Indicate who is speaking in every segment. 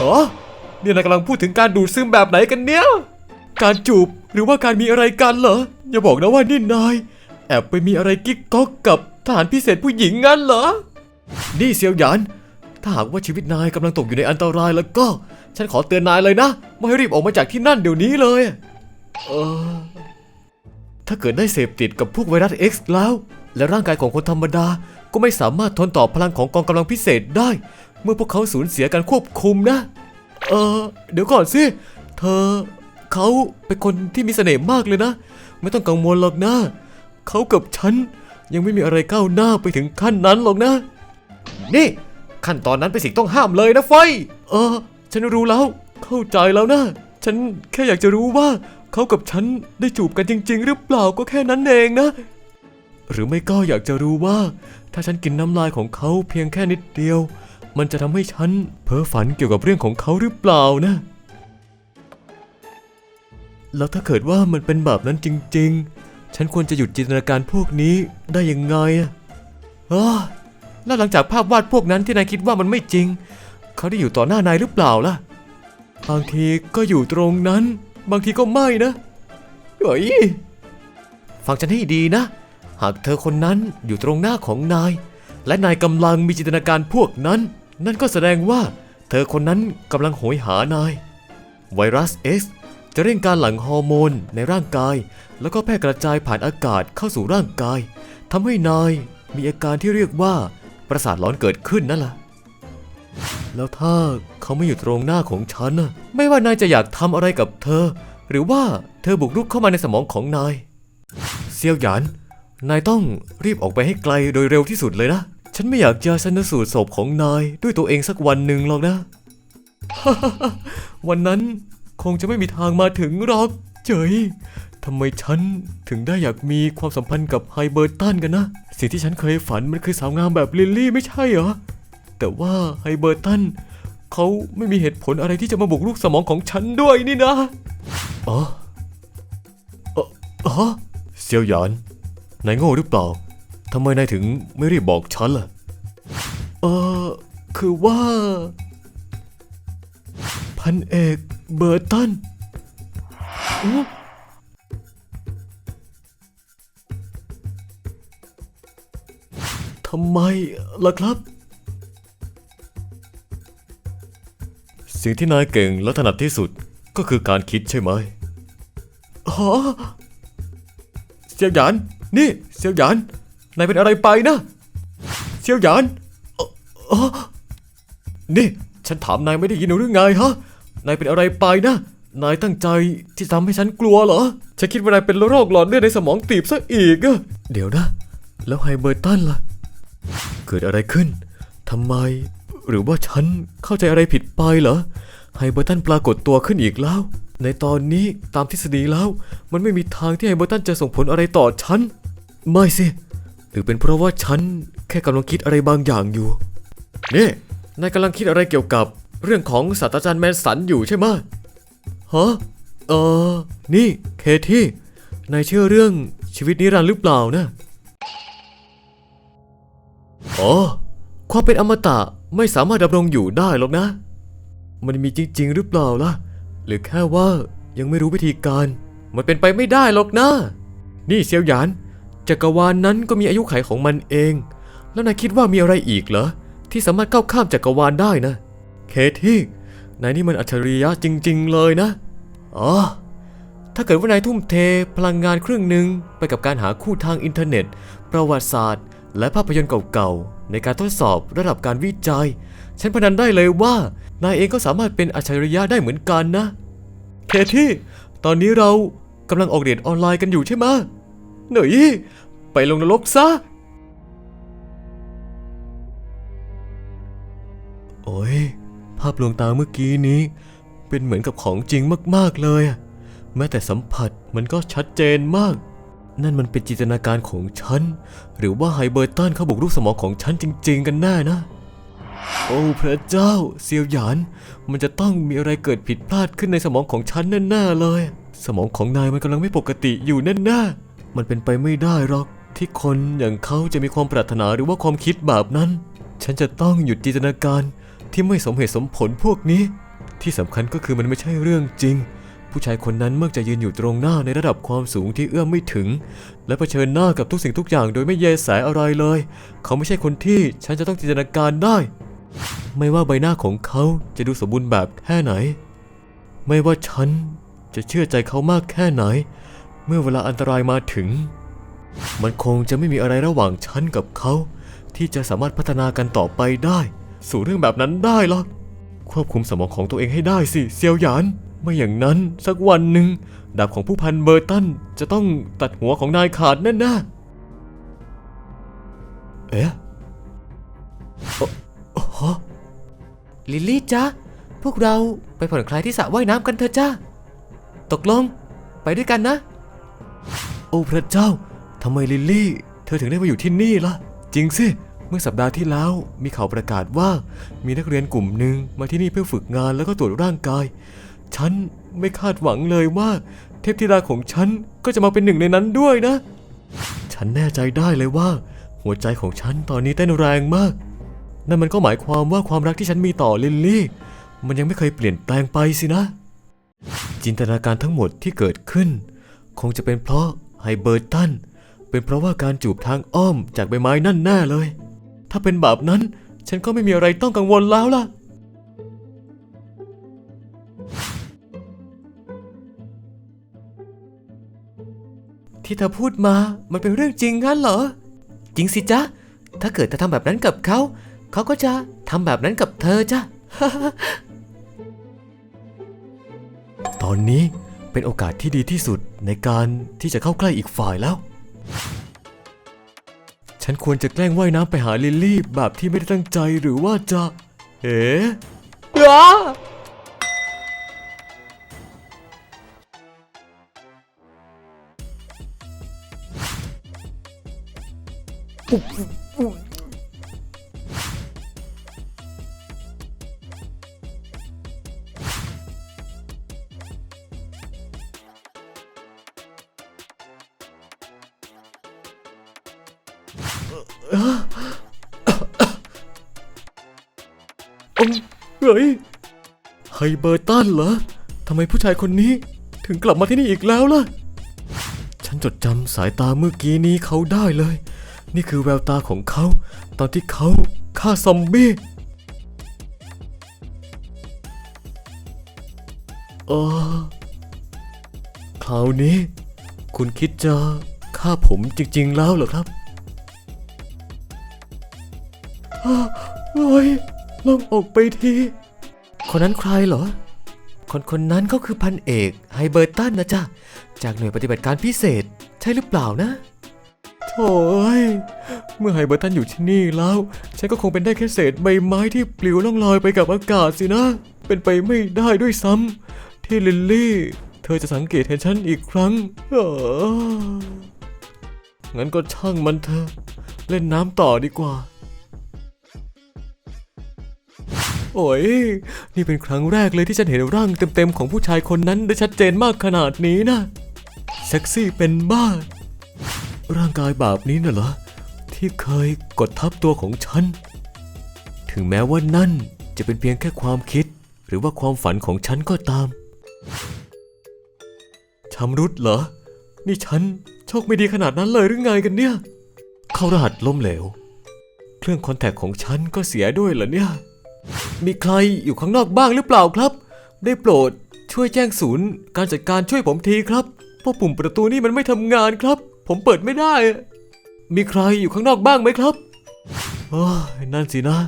Speaker 1: อ๋อเนี่ยนายกำลังพูดถึงการดูดซึมแบบไหนกันเนี่ย การจูบหรือว่าการมีอะไรกันเหรอ อย่าบอกนะว่านี่นาย แอบไปมีอะไรกิ๊กก๊อกกับทหารพิเศษผู้หญิงงั้นเหรอ นี่เซียวหยาน ถ้าหากว่าชีวิตนายกำลังตกอยู่ในอันตรายแล้วก็ ฉันขอเตือนนายเลยนะไม่ให้รีบออกมาจากที่นั่นเดี๋ยวนี้เลยเออถ้าเกิดได้เสพติดกับพวกไวรัส X แล้ว และร่างกายของคนธรรมดาก็ไม่สามารถทนต่อพลังของกองกำลังพิเศษได้ เมื่อพวกเขาสูญเสียการควบคุมนะ เออเดี๋ยวก่อนสิ เธอเขาเป็นคนที่มีเสน่ห์มากเลยนะ ไม่ต้องกังวลหรอกนะ เขากับฉันยังไม่มีอะไรก้าวหน้าไปถึงขั้นนั้นหรอกนะ นี่ ขั้นตอนนั้นเป็นสิ่งต้องห้ามเลยนะไฟ เออ ฉันรู้แล้ว เข้าใจแล้วนะ ฉันแค่อยากจะรู้ว่าเขากับฉันได้จูบกันจริง ๆ หรือเปล่าก็แค่นั้นเองนะ หรือไม่ก็อยากจะรู้ว่า ถ้าฉันกินน้ำลายของเขาเพียงแค่นิดเดียว มันจะทำให้ฉันเพ้อฝันเกี่ยวกับเรื่องของเขาหรือเปล่านะ แล้วถ้าเกิดว่ามันเป็นแบบนั้นจริง ๆ ฉันควรจะหยุดจินตนาการพวกนี้ได้ยังไงอะแล้วหลังจากภาพวาดพวกนั้นที่นายคิดว่ามันไม่จริง เขาได้อยู่ต่อหน้านายหรือเปล่าล่ะ บางทีก็อยู่ตรงนั้น บางทีก็ไม่นะเฮ้ยฟังฉันให้ดีนะ หากเธอคนนั้นอยู่ตรงหน้าของนาย และนายกำลังมีจินตนาการพวกนั้น นั่นก็แสดงว่าเธอคนนั้นกำลังโหยหานาย ไวรัส X จะเร่งการหลั่งฮอร์โมนในร่างกาย แล้วก็แพร่กระจายผ่านอากาศเข้าสู่ร่างกายทำให้นายมีอาการที่เรียกว่าประสาทหลอนเกิดขึ้นนั่นแหละแล้วถ้าเขาไม่อยู่ตรงหน้าของฉันน่ะไม่ว่านายจะอยากทำอะไรกับเธอ หรือว่าเธอบุกรุกเข้ามาในสมองของนาย เซียวหยาน นายต้องรีบออกไปให้ไกลโดยเร็วที่สุดเลยนะ ฉันไม่อยากจะชันสูตรศพของนายด้วยตัวเองสักวันหนึ่งหรอกนะ วันนั้นคงจะไม่มีทางมาถึงหรอกเจยทำไมฉันถึงได้อยากมีความสัมพันธ์กับไฮเบอร์ตันกันนะ สิ่งที่ฉันเคยฝันมันคือสาวงามแบบลิลลี่ไม่ใช่เหรอ แต่ว่าไฮเบอร์ตันเขาไม่มีเหตุผลอะไรที่จะมาบุกรุกสมองของฉันด้วยนี่นะอ๋ออ๋ออ๋อเซียวหยานนายโง่หรือเปล่าทำไมนายถึงไม่รีบบอกฉันล่ะ เออคือว่า พันเอกเบอร์ตันอุ๊ทำไมล่ะครับ สิ่งที่นายเก่งและถนัดที่สุดก็คือการคิดใช่ไหมอ๋อเซียวหยาน นี่ เซียวหยาน นายเป็นอะไรไปนะ เซียวหยานเอ่อเอ่อนี่ ฉันถามนายไม่ได้ยินหรือไงฮะ นายเป็นอะไรไปนะ นายตั้งใจที่ทำให้ฉันกลัวเหรอ ฉันคิดว่านายเป็นโรคหลอดเลือดในสมองตีบซะอีกอะเดี๋ยวนะ แล้วไฮเบอร์ตันล่ะ เกิดอะไรขึ้น ทำไม หรือว่าฉันเข้าใจอะไรผิดไปเหรอ ไฮเบอร์ตันปรากฏตัวขึ้นอีกแล้ว ในตอนนี้ตามทฤษฎีแล้ว มันไม่มีทางที่ไฮเบอร์ตันจะส่งผลอะไรต่อฉัน ไม่สิ หรือเป็นเพราะว่าฉันแค่กำลังคิดอะไรบางอย่างอยู่ นี่นายกำลังคิดอะไรเกี่ยวกับเรื่องของศาสตราจารย์แมนสันอยู่ใช่ไหมฮะเออนี่เคที่นายเชื่อเรื่องชีวิตนิรันดร์หรือเปล่านะอ๋อความเป็นอมตะไม่สามารถดำรงอยู่ได้หรอกนะ มันมีจริง ๆ หรือเปล่าล่ะ หรือแค่ว่ายังไม่รู้วิธีการ มันเป็นไปไม่ได้หรอกนะ นี่เซียวหยาน จักรวาลนนั้นก็มีอายุไขของมันเอง แล้วนายคิดว่ามีอะไรอีกเหรอ ที่สามารถก้าวข้ามจักรวาลได้นะ เคที่นายนี่มันอัจฉริยะจริง ๆ เลยนะ อ๋อ ถ้าเกิดว่านายทุ่มเทพลังงานครึ่งหนึ่งไปกับการหาคู่ทางอินเทอร์เน็ต ประวัติศาสตร์ และภาพยนตร์เก่าๆ ในการทดสอบระดับการวิจัย ฉันพนันได้เลยว่านายเองก็สามารถเป็นอัจฉริยะได้เหมือนกันนะ เคที่ ตอนนี้เรากำลังออกเรียนออนไลน์กันอยู่ใช่ไหมหน่อยไปลงนรกซะ โอ้ย ภาพลวงตาเมื่อกี้นี้ เป็นเหมือนกับของจริงมากๆเลยอะแม้แต่สัมผัสมันก็ชัดเจนมาก นั่นมันเป็นจินตนาการของฉัน หรือว่าไฮเบอร์ตันเขาบุกรุกสมองของฉันจริง ๆ กันแน่นะ โอ้พระเจ้า เซียวหยาน มันจะต้องมีอะไรเกิดผิดพลาดขึ้นในสมองของฉันแน่ๆเลย สมองของนายมันกำลังไม่ปกติอยู่แน่ๆมันเป็นไปไม่ได้หรอกที่คนอย่างเขาจะมีความปรารถนาหรือว่าความคิดแบบนั้น ฉันจะต้องหยุดจินตนาการ ที่ไม่สมเหตุสมผลพวกนี้ ที่สำคัญก็คือมันไม่ใช่เรื่องจริง ผู้ชายคนนั้นมักจะยืนอยู่ตรงหน้าในระดับความสูงที่เอื้อมไม่ถึง และเผชิญหน้ากับทุกสิ่งทุกอย่างโดยไม่แยแสอะไรเลย เขาไม่ใช่คนที่ฉันจะต้องจินตนาการได้ ไม่ว่าใบหน้าของเขาจะดูสมบูรณ์แบบแค่ไหน ไม่ว่าฉันจะเชื่อใจเขามากแค่ไหน เมื่อเวลาอันตรายมาถึง มันคงจะไม่มีอะไรระหว่างฉันกับเขา ที่จะสามารถพัฒนากันต่อไปได้ สู่เรื่องแบบนั้นได้หรอกควบคุมสมองของตัวเองให้ได้สิเซียวหยาน ไม่อย่างนั้นสักวันหนึ่งดาบของผู้พันเบอร์ตันจะต้องตัดหัวของนายขาดแน่ๆเอ๊ะโอ้
Speaker 2: ลิลลี่จ้าพวกเราไปผ่อนคลายที่สระว่ายน้ำกันเถอะจ้าตกลง ไปด้วยกันนะ
Speaker 1: โอ้พระเจ้าทำไมลิลลี่ เธอถึงได้มาอยู่ที่นี่ล่ะ จริงสิ เมื่อสัปดาห์ที่แล้วมีข่าวประกาศว่ามีนักเรียนกลุ่มหนึ่งมาที่นี่เพื่อฝึกงานแล้วก็ตรวจร่างกาย ฉันไม่คาดหวังเลยว่า เทพธิดาของฉันก็จะมาเป็นหนึ่งในนั้นด้วยนะ ฉันแน่ใจได้เลยว่า หัวใจของฉันตอนนี้เต้นแรงมาก นั่นมันก็หมายความว่าความรักที่ฉันมีต่อลิลลี่ มันยังไม่เคยเปลี่ยนแปลงไปสินะ จินตนาการทั้งหมดที่เกิดขึ้น คงจะเป็นเพราะไฮเบอร์ตันเป็นเพราะว่าการจูบทางอ้อมจากใบไม้นั่นแน่เลย ถ้าเป็นแบบนั้น ฉันก็ไม่มีอะไรต้องกังวลแล้วล่ะ
Speaker 2: ที่เธอพูดมา มันเป็นเรื่องจริงงั้นเหรอ จริงสิจ๊ะ ถ้าเกิดเธอทำแบบนั้นกับเขา เขาก็จะทำแบบนั้นกับเธอจ้ะ
Speaker 1: ตอนนี้เป็นโอกาสที่ดีที่สุดในการที่จะเข้าใกล้อีกฝ่ายแล้ว ฉันควรจะแกล้งว่ายน้ำไปหาลิลลี่แบบที่ไม่ได้ตั้งใจหรือว่าจะเอ๋อ้ อมเฮ้ยไฮเบอร์ตันเหรอทำไมผู้ชายคนนี้ถึงกลับมาที่นี่อีกแล้วล่ะ ฉันจดจำสายตาเมื่อกี้นี้เขาได้เลย นี่คือแววตาของเขา ตอนที่เขาฆ่าซอมบี้เออคราวนี้ คุณคิดจะฆ่าผมจริง ๆ แล้วเหรอครับ โอ้ยลงออกไปที
Speaker 2: คนนั้นใครเหรอ คนคนนั้นก็คือพันเอกไฮเบอร์ตันนะจ๊ะ จากหน่วยปฏิบัติการพิเศษใช่หรือเปล่านะ
Speaker 1: โถ่เอ้ยเมื่อไฮเบอร์ตันอยู่ที่นี่แล้ว ฉันก็คงเป็นได้แค่เศษใบไม้ที่ปลิวล่องลอยไปกับอากาศสินะ เป็นไปไม่ได้ด้วยซ้ำที่ลิลลี่ เธอจะสังเกตเห็นฉันอีกครั้งเอองั้นก็ช่างมันเถอะ เล่นน้ำต่อดีกว่า โอ้ย นี่เป็นครั้งแรกเลยที่ฉันเห็นร่างเต็มๆของผู้ชายคนนั้นได้ชัดเจนมากขนาดนี้นะ เซ็กซี่เป็นบ้า ร่างกายแบบนี้น่ะเหรอ ที่เคยกดทับตัวของฉัน ถึงแม้ว่านั่นจะเป็นเพียงแค่ความคิด หรือว่าความฝันของฉันก็ตามชำรุดเหรอ นี่ฉันโชคไม่ดีขนาดนั้นเลยหรือไงกันเนี่ย เข้ารหัสล้มเหลว เครื่องคอนแทคของฉันก็เสียด้วยเหรอเนี่ย มีใครอยู่ข้างนอกบ้างหรือเปล่าครับ ได้โปรดช่วยแจ้งศูนย์ การจัดการช่วยผมทีครับ เพราะปุ่มประตูนี่มันไม่ทำงานครับ ผมเปิดไม่ได้ มีใครอยู่ข้างนอกบ้างไหมครับโอ้นั่นสินะ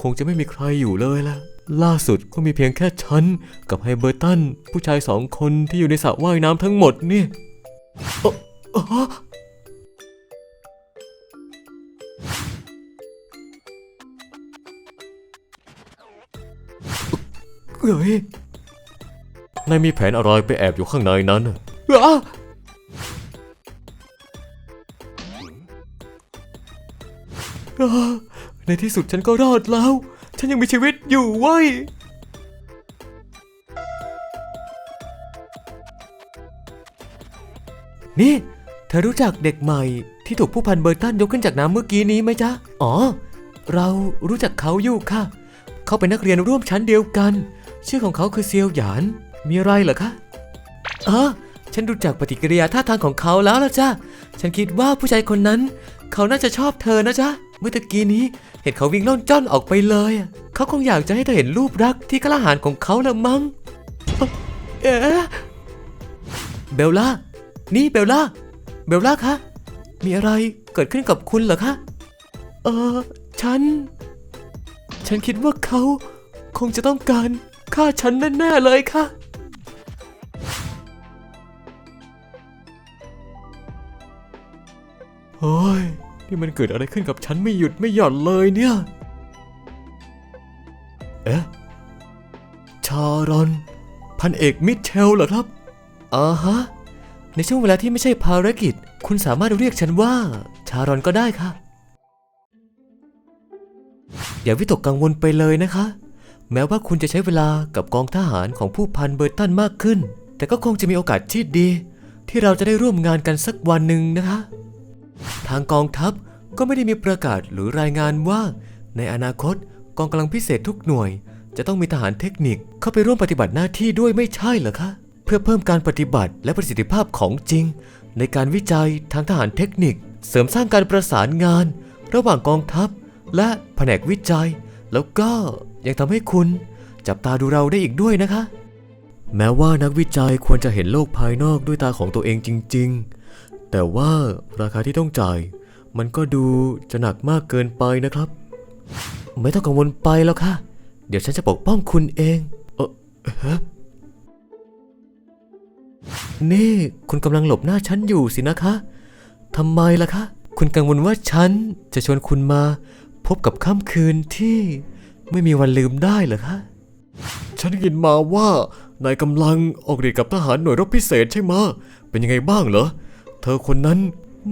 Speaker 1: คงจะไม่มีใครอยู่เลยละล่าสุดก็มีเพียงแค่ฉันกับไฮเบอร์ตัน ผู้ชายสองคนที่อยู่ในสระว่ายน้ำทั้งหมดนี่ เอ่อเอ่อเฮ้ยนายมีแผนอะไรไปแอบอยู่ข้างในนั้นน่ะอ้าอ่าในที่สุดฉันก็รอดแล้ว ฉันยังมีชีวิตอยู่เว้ย
Speaker 2: นี่ เธอรู้จักเด็กใหม่ที่ถูกผู้พันเบอร์ตันยกขึ้นจากน้ำเมื่อกี้นี้ไหมจ๊ะ อ๋อ เรารู้จักเขาอยู่ค่ะ เขาเป็นนักเรียนร่วมชั้นเดียวกัน ชื่อของเขาคือเซียวหยาน มีอะไรเหรอคะ เออ ฉันดูจากปฏิกิริยาท่าทางของเขาแล้วล่ะจ้ะฉันคิดว่าผู้ชายคนนั้น เขาน่าจะชอบเธอนะจ๊ะ เมื่อตะกี้นี้ เห็นเขาวิ่งล่อนจ้อนออกไปเลย เขาคงอยากจะให้เธอเห็นรูปรักที่กล้าหาญของเขาละมั้ง เอ๊ะเบลล่า นี่เบลล่า เบลล่าคะ มีอะไรเกิดขึ้นกับคุณเหรอคะ เออ ฉัน ฉันคิดว่าเขาคงจะต้องการ ฆ่าฉันแน่ๆเลยค่ะ
Speaker 1: โอ้ย นี่มันเกิดอะไรขึ้นกับฉันไม่หยุดไม่หย่อนเลยเนี่ย เอ๊ะ ชารอน พันเอกมิเชลเหรอครับ
Speaker 2: อ่าฮะ ในช่วงเวลาที่ไม่ใช่ภารกิจ คุณสามารถเรียกฉันว่า ชารอนก็ได้ค่ะ อย่าวิตกกังวลไปเลยนะคะ แม้ว่าคุณจะใช้เวลากับกองทหารของผู้พันเบอร์ตันมากขึ้น แต่ก็คงจะมีโอกาสที่ดี ที่เราจะได้ร่วมงานกันสักวันหนึ่งนะคะ ทางกองทัพก็ไม่ได้มีประกาศหรือรายงานว่า ในอนาคตกองกำลังพิเศษทุกหน่วย จะต้องมีทหารเทคนิคเข้าไปร่วมปฏิบัติหน้าที่ด้วยไม่ใช่เหรอคะ เพื่อเพิ่มการปฏิบัติและประสิทธิภาพของจริง ในการวิจัยทางทหารเทคนิค เสริมสร้างการประสานงาน ระหว่างกองทัพ และแผนกวิจัย แล้วก็ ยังทำให้คุณจับตาดูเราได้อีกด้วยนะคะ
Speaker 1: แม้ว่านักวิจัยควรจะเห็นโลกภายนอกด้วยตาของตัวเองจริง ๆ แต่ว่าราคาที่ต้องจ่าย มันก็ดูจะหนักมากเกินไปนะครับ
Speaker 2: ไม่ต้องกังวลไปแล้วค่ะ เดี๋ยวฉันจะปกป้องคุณเอง
Speaker 1: เออฮะ
Speaker 2: นี่คุณกำลังหลบหน้าฉันอยู่สินะคะทำไมล่ะคะ คุณกังวลว่าฉันจะชวนคุณมาพบกับค่ำคืนที่ ไม่มีวันลืมได้เหรอคะ
Speaker 1: ฉันยินมาว่านายกำลังออกเดทกับทหารหน่วยรบพิเศษใช่ไหมะเป็นยังไงบ้างเหรอ เธอคนนั้น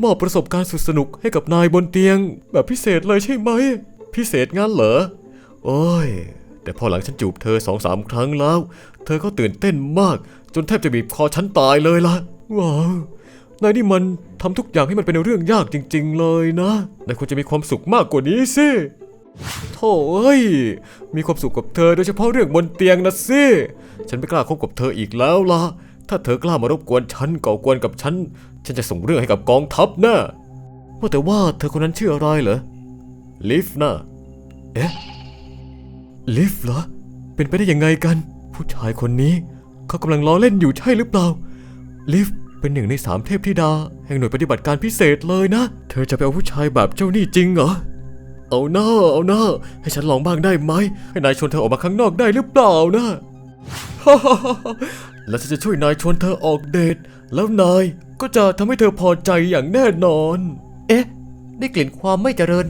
Speaker 1: มอบประสบการณ์สุดสนุกให้กับนายบนเตียง แบบพิเศษเลยใช่ไหม พิเศษงั้นเหรอ โอ้ย แต่พอหลังฉันจูบเธอสองสามครั้งแล้ว เธอก็ตื่นเต้นมาก จนแทบจะบีบคอฉันตายเลยล่ะว้าวนายนี่มันทำทุกอย่างให้มันเป็นเรื่องยากจริง ๆ เลยนะนายควรจะมีความสุขมากกว่านี้สิ โถ่เอ้ย มีความสุขกับเธอโดยเฉพาะเรื่องบนเตียงนะสิ ฉันไม่กล้าคบกับเธออีกแล้วล่ะ ถ้าเธอกล้ามารบกวนฉันก่อกวนกับฉัน ฉันจะส่งเรื่องให้กับกองทัพนะว่าแต่ว่าเธอคนนั้นชื่ออะไรเหรอ ลิฟนะเอ๊ะ ลิฟเหรอ เป็นไปได้ยังไงกัน ผู้ชายคนนี้ เขากำลังล้อเล่นอยู่ใช่หรือเปล่า ลิฟเป็นหนึ่งในสามเทพธิดา แห่งหน่วยปฏิบัติการพิเศษเลยนะ เธอจะไปเอาผู้ชายแบบเจ้านี่จริงเหรอ เอาหน้าเอาหน้า ให้ฉันลองบ้างได้ไหม ให้นายชวนเธอออกมาข้างนอกได้หรือเปล่านะแล้วฉันจะช่วยนายชวนเธอออกเดท แล้วนายก็จะทำให้เธอพอใจอย่างแน่นอน
Speaker 2: เอ๊ะ ได้กลิ่นความไม่เจริญ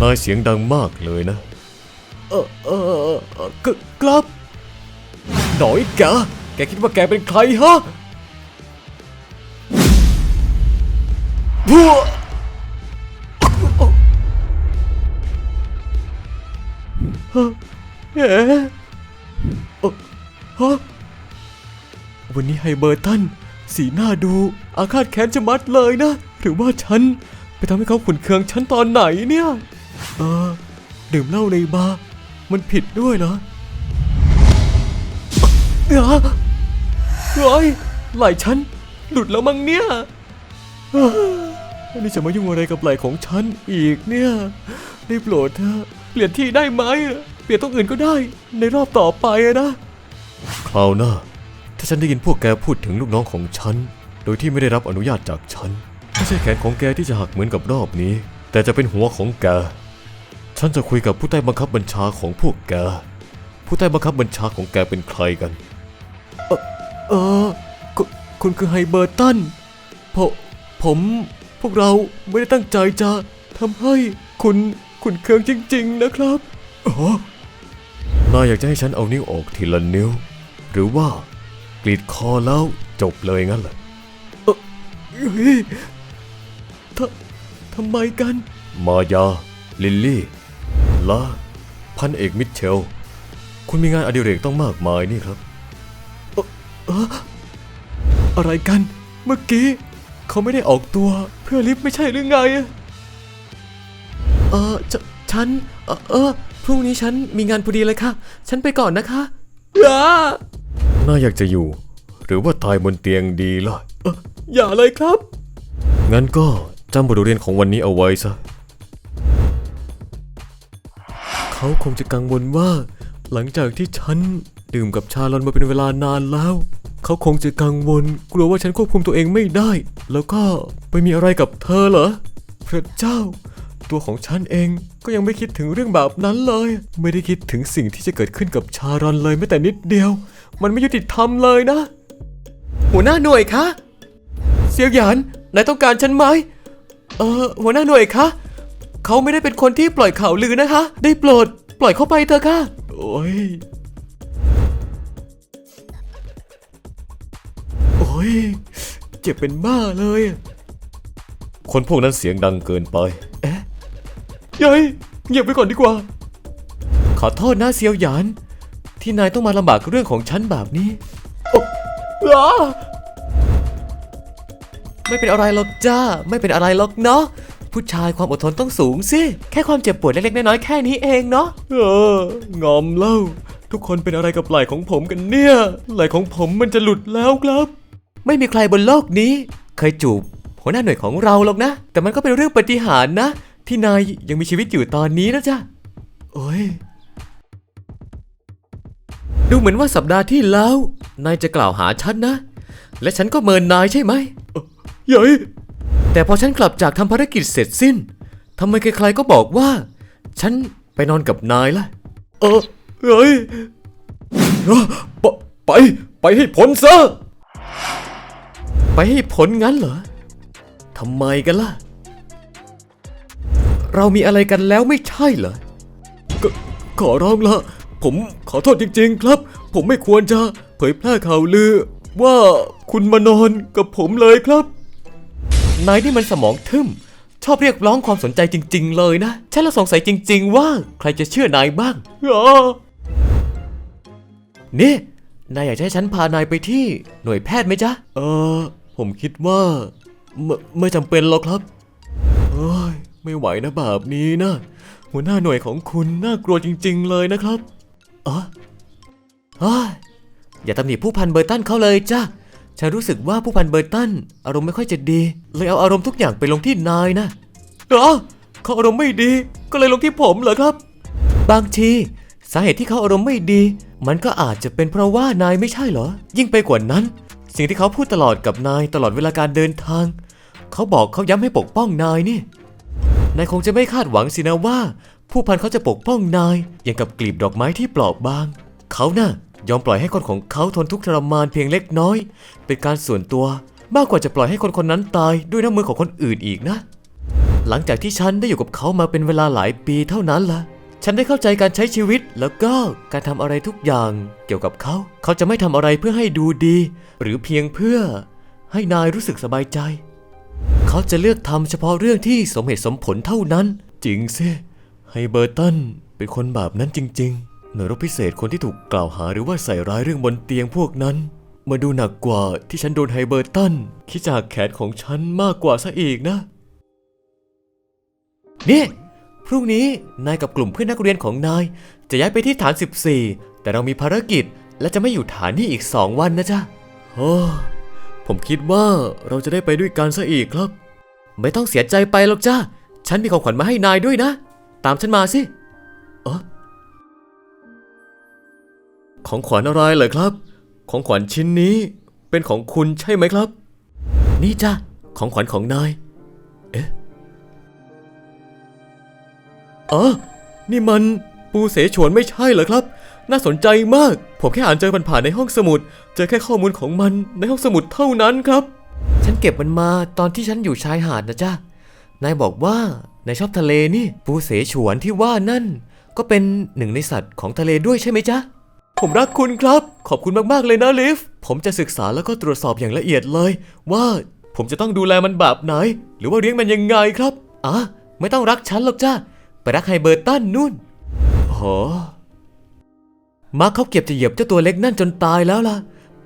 Speaker 1: นายเสียงดังมากเลยนะ เออเออเออเออกกลับหน่อยแกแก คิดว่าแกเป็นใครฮะพัวฮะเอ๊ะเอ่อฮะวันนี้ไฮเบอร์ตัน สีหน้าดูอาฆาตแค้นจะมัดเลยนะ หรือว่าฉัน ไปทำให้เขาขุนเคืองฉันตอนไหนเนี่ย เออ ดื่มเหล้าในบาร์มันผิดด้วยเหรอ เอ้อเฮ้ยไหล่ฉันหลุดแล้วมั้งเนี่ยเอ้อนี่จะมายุ่งอะไรกับไหล่ของฉันอีกเนี่ยได้โปรดเธอะเปลี่ยนที่ได้ไหมเปลี่ยนตรงอื่นก็ได้ในรอบต่อไปอะนะคราวหน้าถ้าฉันได้ยินพวกแกพูดถึงลูกน้องของฉัน โดยที่ไม่ได้รับอนุญาตจากฉันไม่ใช่แขนของแกที่จะหักเหมือนกับรอบนี้ แต่จะเป็นหัวของแก ฉันจะคุยกับผู้ใต้บังคับบัญชาของพวกแก ผู้ใต้บังคับบัญชาของแกเป็นใครกัน เออเออคุคุณคือไฮเบอร์ตันผมผมพวกเราไม่ได้ตั้งใจจะทำให้คุณคุณเคืองจริง ๆ นะครับอ๋อนายอยากจะให้ฉันเอานิ้วออกทีละนิ้ว หรือว่ากรีดคอแล้วจบเลยงั้นเหรอเอ่อเฮ้ยททำไมกัน มายา ลิลลี่และพันเอกมิเชล คุณมีงานอดิเรกต้องมากมายนี่ครับเอ่อเอ่ออะไรกัน เมื่อกี้ เขาไม่ได้ออกตัวเพื่อลิฟต์ไม่ใช่หรือไง
Speaker 2: เออฉฉัน เออเออพรุ่งนี้ฉันมีงานพอดีเลยค่ะ ฉันไปก่อนนะคะ
Speaker 1: อย่าน่าอยากจะอยู่ หรือว่าตายบนเตียงดีล่ะเอ่ออย่าเลยครับ งั้นก็จำบทเรียนของวันนี้เอาไว้ซะ เขาคงจะกังวลว่า หลังจากที่ฉัน ดื่มกับชาลอนมาเป็นเวลานานแล้ว เขาคงจะกังวล กลัวว่าฉันควบคุมตัวเองไม่ได้ แล้วก็ไปมีอะไรกับเธอเหรอพระเจ้า ตัวของฉันเองก็ยังไม่คิดถึงเรื่องแบบนั้นเลย ไม่ได้คิดถึงสิ่งที่จะเกิดขึ้นกับชารอนเลยแม้แต่นิดเดียว มันไม่ยุติธรรมเลยนะ หัวหน้าหน่วยคะเซียวหยานนายต้องการฉันไหมเออหัวหน้าหน่วยคะเขาไม่ได้เป็นคนที่ปล่อยข่าวลือนะคะ ได้โปรด ปล่อยเขาไปเถอะค่ะ โอ้ย อ้ยเจ็บเป็นบ้าเลย คนพวกนั้นเสียงดังเกินไป เอ๊ะยัยเงียบไปก่อนดีกว่า ขอโทษนะเซียวหยาน ที่นายต้องมาลำบากกับเรื่องของฉันแบบนี้โอ๊ะอ้า
Speaker 2: ไม่เป็นอะไรหรอกจ้า ไม่เป็นอะไรหรอกเนาะ ผู้ชายความอดทนต้องสูงสิ แค่ความเจ็บปวดเล็กๆน้อยๆแค่นี้เองเนาะ
Speaker 1: เอองอมเล่า ทุกคนเป็นอะไรกับไหล่ของผมกันเนี่ย ไหล่ของผมมันจะหลุดแล้วครับ
Speaker 2: ไม่มีใครบนโลกนี้ เคยจูบหัวหน้าหน่วยของเราหรอกนะ แต่มันก็เป็นเรื่องปาฏิหารย์นะ ที่นายยังมีชีวิตอยู่ตอนนี้นะจ๊ะ
Speaker 1: โอ้ย
Speaker 2: ดูเหมือนว่าสัปดาห์ที่แล้ว นายจะกล่าวหาฉันนะ และฉันก็เมินนายใช่ไหม
Speaker 1: ยัย
Speaker 2: แต่พอฉันกลับจากทำภารกิจเสร็จสิ้นทำไมใครๆก็บอกว่า ฉันไปนอนกับนายล่ะ
Speaker 1: เออเฮ้ยเอ้อไปไป ไปให้พ้นซะ
Speaker 2: ไปให้ผลงั้นเหรอทำไมกันล่ะ เรามีอะไรกันแล้วไม่ใช่เหรอ
Speaker 1: ก็ขอร้องละผมขอโทษจริง ๆ ครับ ผมไม่ควรจะเผยแพร่ข่าวลือ ว่าคุณมานอนกับผมเลยครับ
Speaker 2: นายนี่มันสมองทึมชอบเรียกร้องความสนใจจริง ๆ เลยนะฉันละสงสัยจริง ๆ ว่าใครจะเชื่อนายบ้าง
Speaker 1: อ๋อ
Speaker 2: นี่นายอยากให้ฉันพานายไปที่หน่วยแพทย์ไหมจ๊ะ
Speaker 1: เออ ผมคิดว่า ไม่ไม่จำเป็นหรอกครับเอ้ยไม่ไหวนะแบบนี้นะ หัวหน้าหน่วยของคุณน่ากลัวจริง ๆ เลยนะครับ
Speaker 2: อ๋อเฮ้ยอย่าตำหนิผู้พันเบอร์ตันเขาเลยจ้ะฉันรู้สึกว่าผู้พันเบอร์ตันอารมณ์ไม่ค่อยจะดี เลยเอาอารมณ์ทุกอย่างไปลงที่นายนะ
Speaker 1: อ๋อเขาอารมณ์ไม่ดี ก็เลยลงที่ผมเหรอครับ
Speaker 2: บางทีสาเหตุที่เขาอารมณ์ไม่ดี มันก็อาจจะเป็นเพราะว่านายไม่ใช่เหรอ ยิ่งไปกว่านั้น สิ่งที่เขาพูดตลอดกับนายตลอดเวลาการเดินทาง เขาบอกเขาย้ำให้ปกป้องนายนี่ นายคงจะไม่คาดหวังสินะว่า ผู้พันเขาจะปกป้องนายอย่างกับกลีบดอกไม้ที่เปราะบาง เขาน่ะยอมปล่อยให้คนของเขาทนทุกข์ทรมานเพียงเล็กน้อย เป็นการส่วนตัวมากกว่าจะปล่อยให้คนคนนั้นตายด้วยน้ำมือของคนอื่นอีกนะ หลังจากที่ฉันได้อยู่กับเขามาเป็นเวลาหลายปีเท่านั้นล่ะ ฉันได้เข้าใจการใช้ชีวิตแล้วก็การทำอะไรทุกอย่างเกี่ยวกับเขา เขาจะไม่ทำอะไรเพื่อให้ดูดี หรือเพียงเพื่อให้นายรู้สึกสบายใจ เขาจะเลือกทำเฉพาะเรื่องที่สมเหตุสมผลเท่านั้น
Speaker 1: จริงสิไฮเบอร์ตันเป็นคนแบบนั้นจริง ๆ หน่วยรบพิเศษคนที่ถูกกล่าวหาหรือว่าใส่ร้ายเรื่องบนเตียงพวกนั้นมาดูหนักกว่าที่ฉันโดนไฮเบอร์ตันคิดจากแขนของฉันมากกว่าซะอีกนะ เนี่
Speaker 2: ย พรุ่งนี้นายกับกลุ่มเพื่อนนักเรียนของนาย จะย้ายไปที่ฐาน 14 แต่เรามีภารกิจและจะไม่อยู่ฐานนี้อีก2วันนะจ๊ะ
Speaker 1: โอ้ผมคิดว่าเราจะได้ไปด้วยกันซะอีกครับ
Speaker 2: ไม่ต้องเสียใจไปหรอกจ้าฉันมีของขวัญมาให้นายด้วยนะ ตามฉันมาสิ
Speaker 1: เออของขวัญอะไรเหรอครับ ของขวัญชิ้นนี้เป็นของคุณใช่ไหมครับ
Speaker 2: นี่จ้ะของขวัญของนาย
Speaker 1: เอ๊ะ อ นี่มันปูเสฉวนไม่ใช่เหรอครับ น่าสนใจมาก ผมแค่อ่านเจอมันผ่านในห้องสมุด เจอแค่ข้อมูลของมันในห้องสมุดเท่านั้นครับ
Speaker 2: ฉันเก็บมันมาตอนที่ฉันอยู่ชายหาดนะจ๊ะ นายบอกว่านายชอบทะเลนี่ ปูเสฉวนที่ว่านั่น ก็เป็นหนึ่งในสัตว์ของทะเลด้วยใช่ไหมจ๊ะ
Speaker 1: ผมรักคุณครับ ขอบคุณมากๆเลยนะลิฟ ผมจะศึกษาแล้วก็ตรวจสอบอย่างละเอียดเลย ว่าผมจะต้องดูแลมันแบบไหน หรือว่าเลี้ยงมันยังไงครับ
Speaker 2: อะไม่ต้องรักฉันหรอกจ้า ไปรักไฮเบอร์ตันนู่น
Speaker 1: โห
Speaker 2: มาร์คเขาเก็บจะเหยียบเจ้าตัวเล็กนั่นจนตายแล้วล่ะ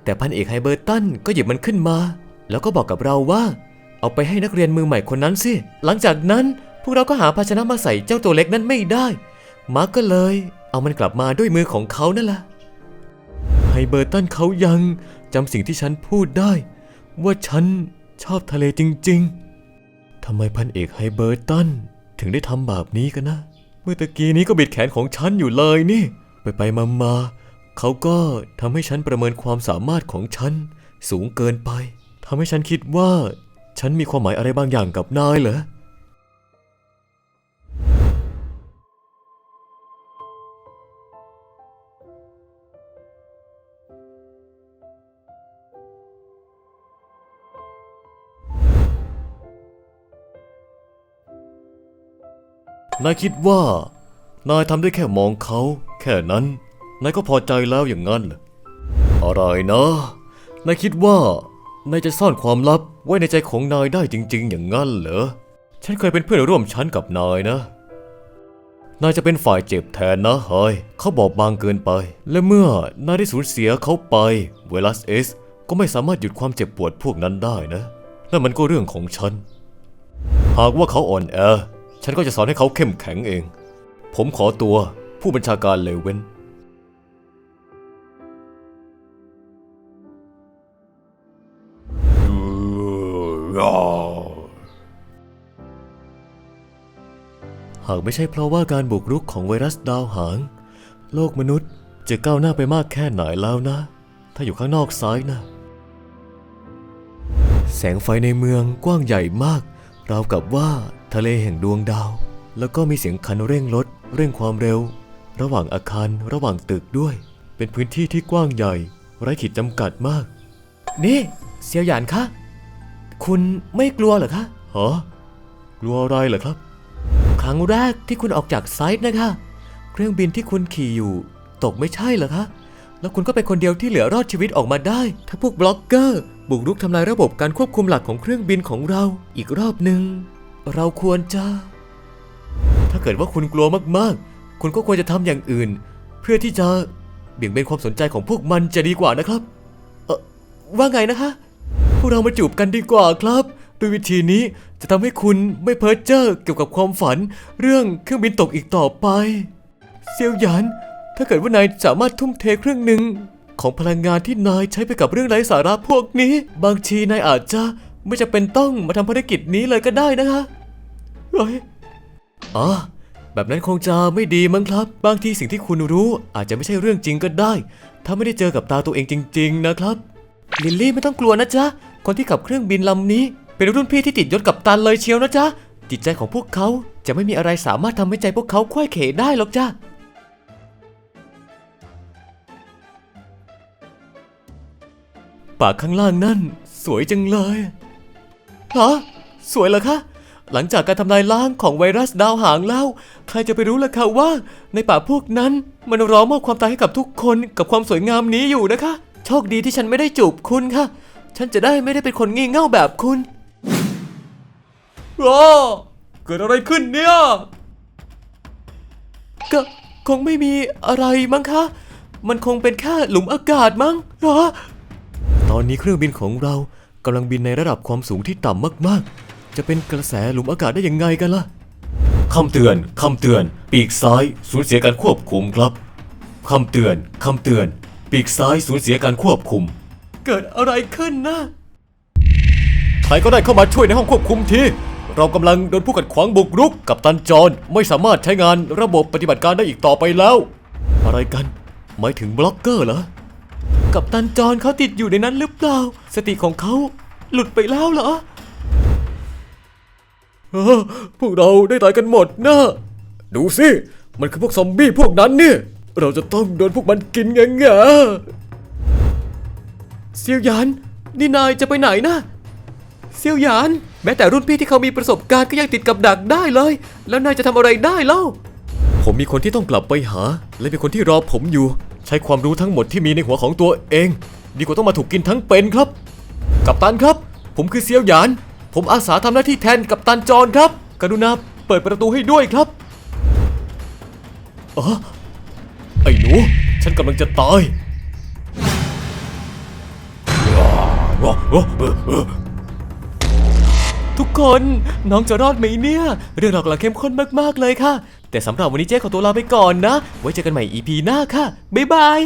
Speaker 2: แต่พันเอกไฮเบอร์ตันก็หยิบมันขึ้นมา แล้วก็บอกกับเราว่า เอาไปให้นักเรียนมือใหม่คนนั้นสิ หลังจากนั้นพวกเราก็หาภาชนะมาใส่เจ้าตัวเล็กนั้นไม่ได้ มาร์กก็เลย เอามันกลับมาด้วยมือของเขานั่นแหละไฮเบอร์ตันเขายังจำสิ่งที่ฉันพูดได้ ว่าฉันชอบทะเลจริง ๆทำไมพันเอกไฮเบอร์ตัน ถึงได้ทำแบบนี้กันนะ เมื่อตะกี้นี้ก็บิดแขนของฉันอยู่เลยนี่ ไปไปมามาเขาก็ทำให้ฉันประเมินความสามารถของฉัน สูงเกินไปทำให้ฉันคิดว่า ฉันมีความหมายอะไรบางอย่างกับนายเหรอ นายคิดว่า นายทำได้แค่มองเขา แค่นั้น นายก็พอใจแล้วอย่างนั้นเหรออะไรนะ นายคิดว่านายจะซ่อนความลับไว้ในใจของนายได้จริง ๆ อย่างนั้นเหรอ ฉันเคยเป็นเพื่อนร่วมชั้นกับนายนะ นายจะเป็นฝ่ายเจ็บแทนนะเฮ้ยเขาบอบบางเกินไป และเมื่อนายได้สูญเสียเขาไป เวลัสเอส ก็ไม่สามารถหยุดความเจ็บปวดพวกนั้นได้นะ และมันก็เรื่องของฉัน หากว่าเขาอ่อนแอ ฉันก็จะสอนให้เขาเข้มแข็งเอง ผมขอตัวผู้บัญชาการเลเวนหากไม่ใช่เพราะว่าการบุกรุกของไวรัสดาวหาง โลกมนุษย์จะก้าวหน้าไปมากแค่ไหนแล้วนะ ถ้าอยู่ข้างนอกซ้ายนะ แสงไฟในเมืองกว้างใหญ่มาก ราวกับว่าทะเลแห่งดวงดาว แล้วก็มีเสียงคันเร่งรถ เร่งความเร็ว ระหว่างอาคารระหว่างตึกด้วย เป็นพื้นที่ที่กว้างใหญ่ ไร้ขีดจำกัดมาก นี่เซียวหยานคะคุณไม่กลัวเหรอคะฮะกลัวอะไรเหรอครับ ครั้งแรกที่คุณออกจากไซต์นะคะ เครื่องบินที่คุณขี่อยู่ ตกไม่ใช่เหรอคะ แล้วคุณก็เป็นคนเดียวที่เหลือรอดชีวิตออกมาได้ ถ้าพวกบล็อกเกอร์บุกรุกทำลายระบบการควบคุมหลักของเครื่องบินของเรา อีกรอบหนึ่ง เราควรจะ ถ้าเกิดว่าคุณกลัวมากๆ คุณก็ควรจะทำอย่างอื่น เพื่อที่จะเบี่ยงเบนความสนใจของพวกมันจะดีกว่านะครับ เออว่าไงนะคะ พวกเรามาจูบกันดีกว่าครับ ด้วยวิธีนี้จะทำให้คุณไม่เพ้อเจ้อเกี่ยวกับความฝัน เรื่องเครื่องบินตกอีกต่อไป เซียวหยาน ถ้าเกิดว่านายสามารถทุ่มเทเครึ่องหนึ่งของพลังงานที่นายใช้ไปกับเรื่องไร้สาระพวกนี้ บางทีนายอาจจะไม่จะเป็นต้องมาทำภารกิจนี้เลยก็ได้นะคะ เฮ้ยอ๋อแบบนั้นคงจะไม่ดีมั้งครับ บางทีสิ่งที่คุณรู้อาจจะไม่ใช่เรื่องจริงก็ได้ ถ้าไม่ได้เจอกับตาตัวเองจริง ๆ นะครับ ลิลลี่ไม่ต้องกลัวนะจ๊ะ คนที่ขับเครื่องบินลำนี้ เป็นรุ่นพี่ที่ติดยศกับตันเลยเชียวนะจ๊ะ จิตใจของพวกเขาจะไม่มีอะไรสามารถทำให้ใจพวกเขาค่อยเขได้หรอกจ้ะปากข้างล่างนั่น สวยจังเลยฮะสวยเหรอคะ หลังจากการทำลายล้างของไวรัสดาวหางแล้วใครจะไปรู้ล่ะคะว่า ในป่าพวกนั้น มันรอมอบความตายให้กับทุกคนกับความสวยงามนี้อยู่นะคะ โชคดีที่ฉันไม่ได้จูบคุณค่ะ ฉันจะได้ไม่ได้เป็นคนงี่เง่าแบบคุณว้าเกิดอะไรขึ้นเนี่ยก็คงไม่มีอะไรมั้งคะ มันคงเป็นแค่หลุมอากาศมั้งเหรอ ตอนนี้เครื่องบินของเรากำลังบินในระดับความสูงที่ต่ำมากๆ จะเป็นกระแสหลุมอากาศได้ยังไงกันล่ะ คำเตือน คำเตือน ปีกซ้ายสูญเสียการควบคุมครับ คำเตือน คำเตือน ปีกซ้ายสูญเสียการควบคุม เกิดอะไรขึ้นนะใครก็ได้เข้ามาช่วยในห้องควบคุมที เรากำลังโดนผู้ขัดขวางบุกรุก กับตันจรไม่สามารถใช้งานระบบปฏิบัติการได้อีกต่อไปแล้ว อะไรกัน หมายถึงบล็อกเกอร์เหรอ กับตันจรเขาติดอยู่ในนั้นหรือเปล่า สติของเขาหลุดไปแล้วเหรอเออ พวกเราได้ตายกันหมดนะ ดูสิ มันคือพวกซอมบี้พวกนั้นเนี่ย เราจะต้องโดนพวกมันกินไงไงเซียวหยาน นี่นายจะไปไหนนะ เซียวหยาน แม้แต่รุ่นพี่ที่เขามีประสบการณ์ก็ยังติดกับดักได้เลย แล้วนายจะทำอะไรได้เล่า ผมมีคนที่ต้องกลับไปหา และมีคนที่รอผมอยู่ ใช้ความรู้ทั้งหมดที่มีในหัวของตัวเอง ดีกว่าต้องมาถูกกินทั้งเป็นครับ กัปตันครับ ผมคือเซียวหยาน ผมอาสาทำหน้าที่แทนกัปตันจอนครับ กรุณาเปิดประตูให้ด้วยครับอ๋อไอ้หนู ฉันกำลังจะตาย
Speaker 1: ทุกคนน้องจะรอดไหมเนี่ย เรื่องราวกำลังเข้มข้นมาก ๆ เลยค่ะ แต่สำหรับวันนี้เจ๊ขอตัวลาไปก่อนนะ ไว้เจอกันใหม่ EP หน้าค่ะ บ๊ายบาย